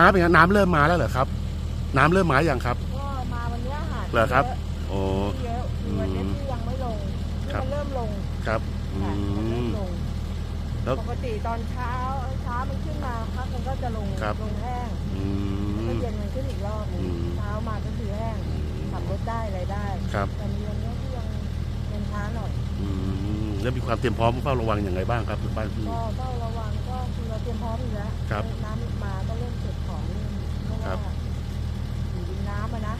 น้ำเป็นไงน้ำเริ่มมาแล้วเหรอครับ น้ำเริ่มมาอย่างครับ ก็มาวันเนี้ยหาดเหรอครับ โอ้ เยอะมีวันเนี้ยที่ยังไม่ลงที่ครับมันเริ่มลงครับอืค่ะมันเริ่ม มลงแล้ว ปกติตอนเช้าเช้ามันขึ้นมาพักมันก็จะลงครับ ลงแห้งอืแล้วก็มเย็นมันขึ้นอีกรอบหนึงอืม เช้ามาก็คือแห้งขับรถได้อะไรได้ครับแต่มีวันเนี้ยที่ยังยังช้าหน่อย อืมแล้วมีความเตรียมพร้อมเฝ้าระวังอย่างไรบ้างครับบ้านพี่ ก็ต้องระวังก็คือเราเตรียมพร้อมอยู่แล้วครับ น้ำ ครัว่าบอยู่ริมน้ำอะนะ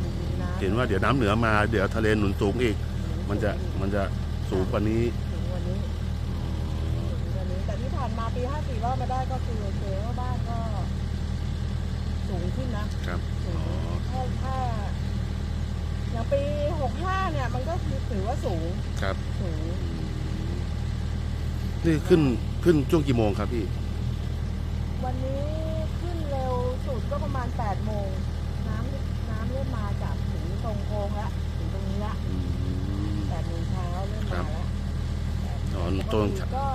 อยู่ริมน้ำเห็นว่าเดี๋ยวน้ำเหนือมาเดี๋ยวทะเลหนุนสูงอีก มันจะมันจะสูงกว่านี้ ถึงวันนี้ถึงวันนี้แต่ที่ผ่านมาปี54รอดมาได้ก็คือโอเคว่าบ้านก็สูงขึ้นนะครับ สูอ๋งอถ้าถ้าอย่างปี65เนี่ยมันก็คือถือว่าสูงครับ สูง นี่ขึ้นขึ้นช่วงกี่โมงครับพี่ วันนี้ขึ้นเร็วสุด ก็ประมาณ8โมงน้ำน้ำเริ่มมาจากถึงตรงโค้งละถึงตรงนี้ละอืม8โมงเช้าเริ่มมาแล้วอ๋อปตรงกติก็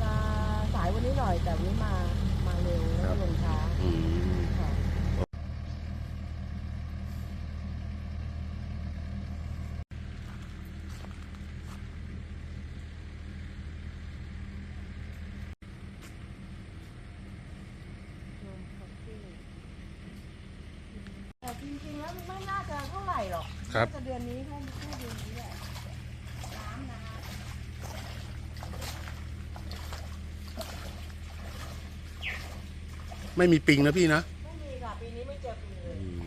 จะสายวันนี้หน่อยแต่วันนี้มามาเร็วแล้วก็ลงช้า อืม ค่ะ แต่จริงๆแล้วมันไม่น่าจะเท่าไหร่หรอก ครับน่าจะเดือนนี้แค่แค่เดือนนี้แหละน้ำนะไม่มีปิงนะพี่นะปีนี้ไม่เจอปีเลย อืม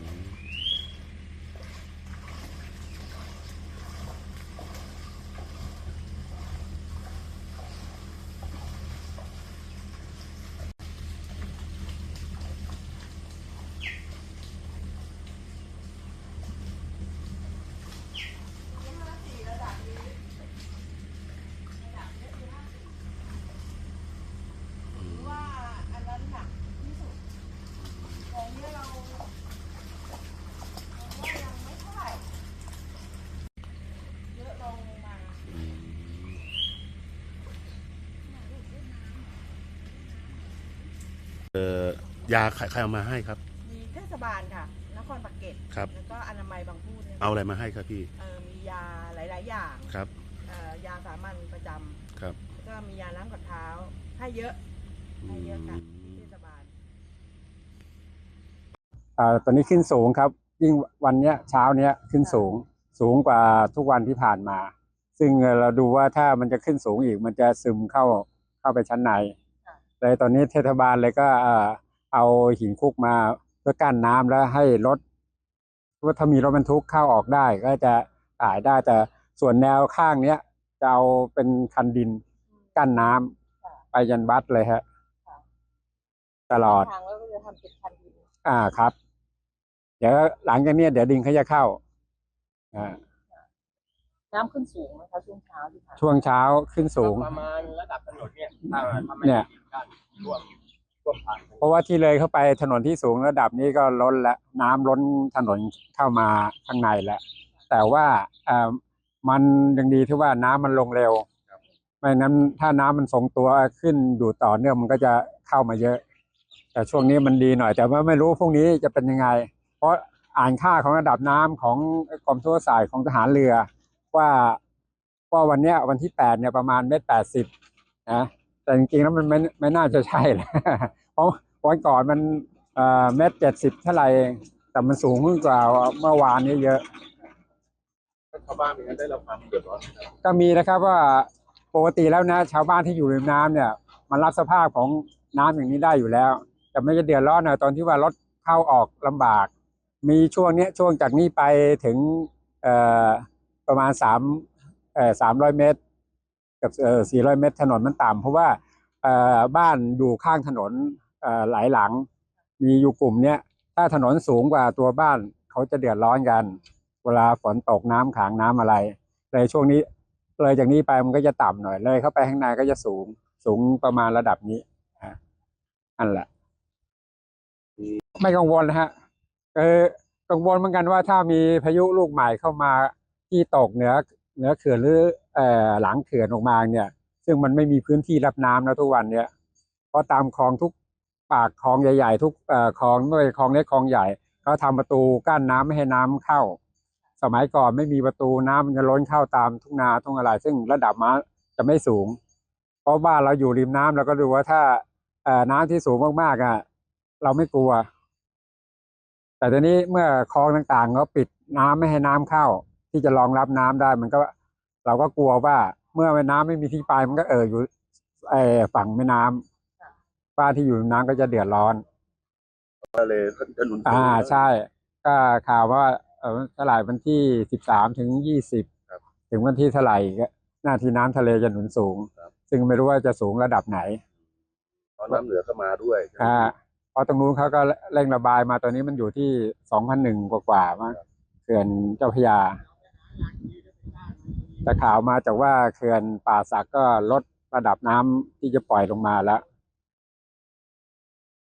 อืม ว่าอันนั้นหนักที่สุดของเนี้ยเราเราว่ายังไม่เท่าไหร่เยอะลงมา อืม เอ่อยาใครใครเอามาให้ครับ มีเทศบาลค่ะ นครปากเกร็ดครับ แล้วก็อนามัยบางพูดเนี่ยเอาอะไรมาให้ครับพี่เอ่อมียาหลาย ๆ อย่างครับเอ่อยาสามัญประจำครับแล้วก็มียาล้างกัดเท้าให้เยอะอืให้เยอะค่ะม ที่เทศบาล อ่าตอนนี้ขึ้นสูงครับ ยิ่งวันเนี้ยเช้าเนี้ยขึ้นสูงสูงกว่าทุกวันที่ผ่านมา ซึ่งเราดูว่าถ้ามันจะขึ้นสูงอีก มันจะซึมเข้าเข้าไปชั้นใน เลยตอนนี้เทศบาลเลยก็เอ่อเอาหินคุกมาเพื่อกั้นน้ำแล้วให้รถว่าถ้ามีรถบรรทุกเข้าออกได้ ก็จะขายได้แต่ส่วนแนวข้างเนี้ยจะเอาเป็นคันดินกั้นน้ำไปยันบัดเลยฮะตลอดทางแล้วก็จะทำเป็นพันดินอ่าครับ เดี๋ยวหลังจากเนี้ยเดี๋ยวดินเขาจะเข้าอ่าน้ำขึ้นสูงไหมคะช่วงเช้าที่ผ่านช่วงเช้าขึ้นสูงประมาณระดับถนนเนี่ยถ้าถ้าไม่เนี่ได้ยปิ ดกั้นท่วมท่วมผ่านเพราะว่าที่เลยเข้าไปถนนที่สูงระดับนี้ก็ล้นแล้วน้ำล้นถนนเข้ามาข้างในแล้ว แต่ว่าเอ่อมันยังดีที่ว่าน้ำมันลงเร็วไม่นั้นถ้าน้ำมันทรงตัวขึ้นอยู่ต่อเนื่องมันก็จะเข้ามาเยอะ แต่ช่วงนี้มันดีหน่อย แต่ว่าไม่รู้พรุ่งนี้จะเป็นยังไง เพราะอ่านค่าของระดับน้ำของกรมทั่วสายของทหารเรือ ว่าว่าวันเนี้ยวันที่แปดเนี่ยประมาณเมตรแปดสิบนะ แต่จริงๆแล้วมันไม่ไม่น่าจะใช่แหละเพราะวันก่อนมันเอ่อเมตรเจ็ดสิบเท่าไหร่แต่มันสูงขึ้นกว่าเมื่อวานนี้เยอะชาวบ้านเป็นกันได้รับความเดือดร้อนนะครับก็มีนะครับว่าปกติแล้วนะ ชาวบ้านที่อยู่ริมน้ำเนี่ย มันรับสภาพของน้ำอย่างนี้ได้อยู่แล้ว แต่ไม่จะเดือดร้อนนะตอนที่ว่ารถเข้าออกลำบาก มีช่วงเนี้ยช่วงจากนี้ไปถึงเอ่อประมาณสามเอ่อสามร้อยเมตร กับเอ่อสี่ร้อยเมตรถนนมันต่ำเพราะว่าบ้านอยู่ข้างถนนหลายหลัง มีอยู่กลุ่มเนี้ยถ้าถนนสูงกว่าตัวบ้านเขาจะเดือดร้อนกัน เวลาฝนตกน้ำขังน้ำอะไรเลยช่วงนี้เลยจากนี้ไปมันก็จะต่ำหน่อยเลย เข้าไปข้างในก็จะสูงสูงประมาณระดับนี้อะอันแหละ ไม่กังวลนะฮะเออกังวลเหมือนกันว่าถ้ามีพายุลูกใหม่เข้ามาที่ตกเหนือ เหนือเขื่อนหรืออหลังเขื่อนออกมาเนี่ย ซึ่งมันไม่มีพื้นที่รับน้ำแล้วทุกวันเนี่ยเพราะตามคลองทุกปากคลองใหญ่ ๆ ทุกคลองไม่ว่าคลองเล็กคลองใหญ่เขาทำประตูกั้นน้ำไม่ให้น้ำเข้า สมัยก่อนไม่มีประตูน้ำมันจะล้นเข้าตามทุ่งนาทุ่งอะไร ซึ่งระดับม้าจะไม่สูง เพราะบ้านเราอยู่ริมน้ำเราก็ดูว่าถ้าอน้ำที่สูงมากๆอะเราไม่กลัว แต่ทีนี้เมื่อคลองต่างๆเขาปิดน้ำไม่ให้น้ำเข้า ที่จะรองรับน้ำได้มันก็ เราก็กลัวว่าเมื่อแม่น้ำไม่มีที่ไปมันก็เอ่ออยู่เอ่อฝั่งแม่น้ำบ้านที่อยู่ริมน้ำก็จะเดือดร้อนทะเลจะหนุนสูงอ่าใช่ ก็ข่าวว่าเออเท่าไหร่วันที่สิบสามถึงยี่สิบครับถึงวันที่เท่าไหร่ก็หน้าที่น้ำทะเลจะหนุนสูงครับซึ่งไม่รู้ว่าจะสูงระดับไหนเพราะน้ำเหนือก็มาด้วยอ่าเพราะตรงนู้นเขาก็เร่งระบายมาตอนนี้มันอยู่ที่สองพันหนึ่งกว่าๆมั้งเขื่อนเจ้าพระยา แต่ข่าวมาจากว่าเขื่อนป่าสักก็ลดระดับน้ำที่จะปล่อยลงมาแล้ว